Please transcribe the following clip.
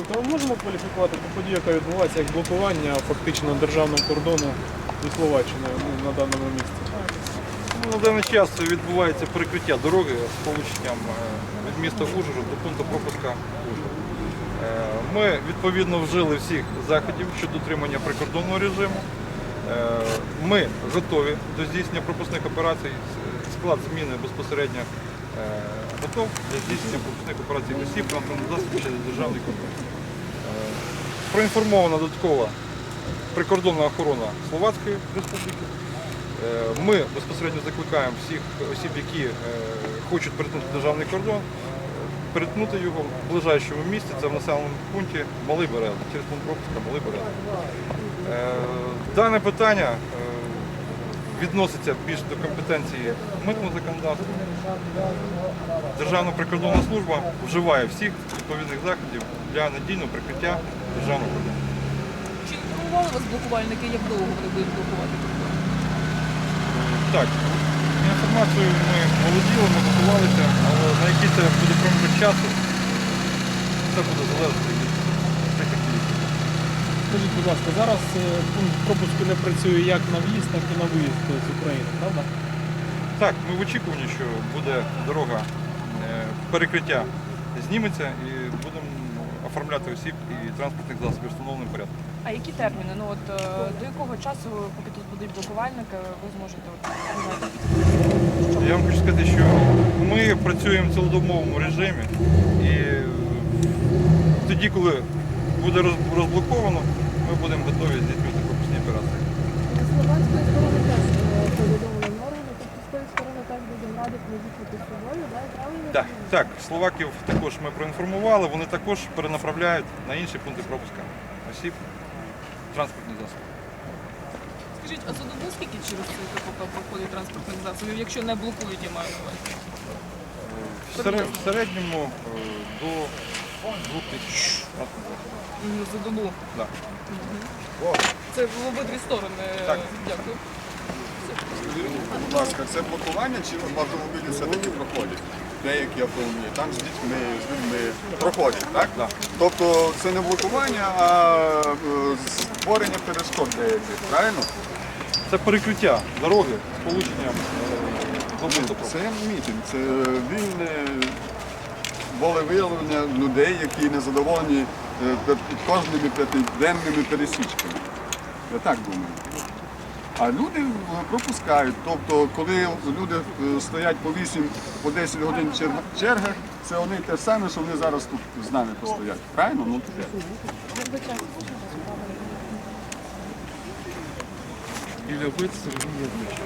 Тобто ми можемо кваліфікувати ту подію, яка відбувається як блокування фактично державного кордону зі Словаччиною ну, на даному місці. Ну, На даний час відбувається перекриття дороги з полученням е, від міста Ужгород до пункту пропуска Ужгород. Е, Ми відповідно вжили всіх заходів щодо дотримання прикордонного режиму. Е, Ми готові до здійснення пропускних операцій. Склад зміни безпосередньо готов для здійснення пропускних операцій осіб транспортних засобів через державний кордон. Е, Проінформована додаткова прикордонна охорона Словацької Республіки. Е, Ми безпосередньо закликаємо всіх осіб, які е, хочуть перетнути державний кордон, е, перетнути його в ближайшому місці, це в населеному пункті Малий Берез, через пункт пропуска Малий Берез. Е, Дане питання е, відноситься більш до компетенції митного законодавства. Державна прикордонна служба вживає всіх відповідних заходів для надійного прикриття державного кордону. Чи інформували вас блокувальники, як довго вони будуть блокувати кордон? Так, інформацією ми володіли, ми готувалися, але на який це буде проміжок часу, це буде залежати. Скажіть, будь ласка, зараз е, пункт пропуску не працює як на в'їзд, так і на виїзд з України, правда? Так, ми в очікуванні, що буде дорога е, перекриття зніметься і будемо оформляти осіб і транспортних засобів встановленим порядком. А які терміни? Ну от е, до якого часу, поки тут будуть блокувальники, ви зможете от. Я вам хочу сказати, що ми працюємо в цілодобовому режимі і тоді, коли буде розблоковано, ми будемо готові здійснювати пропускні операції. Словацької сторони теж е, повідомили норму, тобто з тої сторони теж будемо раді поїхати з собою, да, правильно? Так, так, словаків також ми проінформували, вони також перенаправляють на інші пункти пропуска осіб транспортні засоби. Скажіть, а за добу скільки через цей КПП проходить транспортних засобів, якщо не блокують, я маю на увазі? В середньому е, до 2 тисяч транспортних засобів. М, За добу. Да. Це в обидві сторони. Так. Дякую. Будь ласка, це блокування чи автомобілі все-таки проходять? Деякі автомобілі там з дітьми, з людьми проходять, так? Так. Тобто це не блокування, а е, створення перешкод деяких, правильно? Це перекриття дороги з полученням е, до. Це мітинг, це вільне волевиявлення людей, які не задоволені е, під кожними п'ятиденними пересічками. Я так думаю. А люди е, пропускають. Тобто, коли люди е, стоять по 8, по 10 годин в чергах, це вони те саме, що вони зараз тут з нами постоять. Правильно? Ну. Ілля Биц, Сергій Євгенович.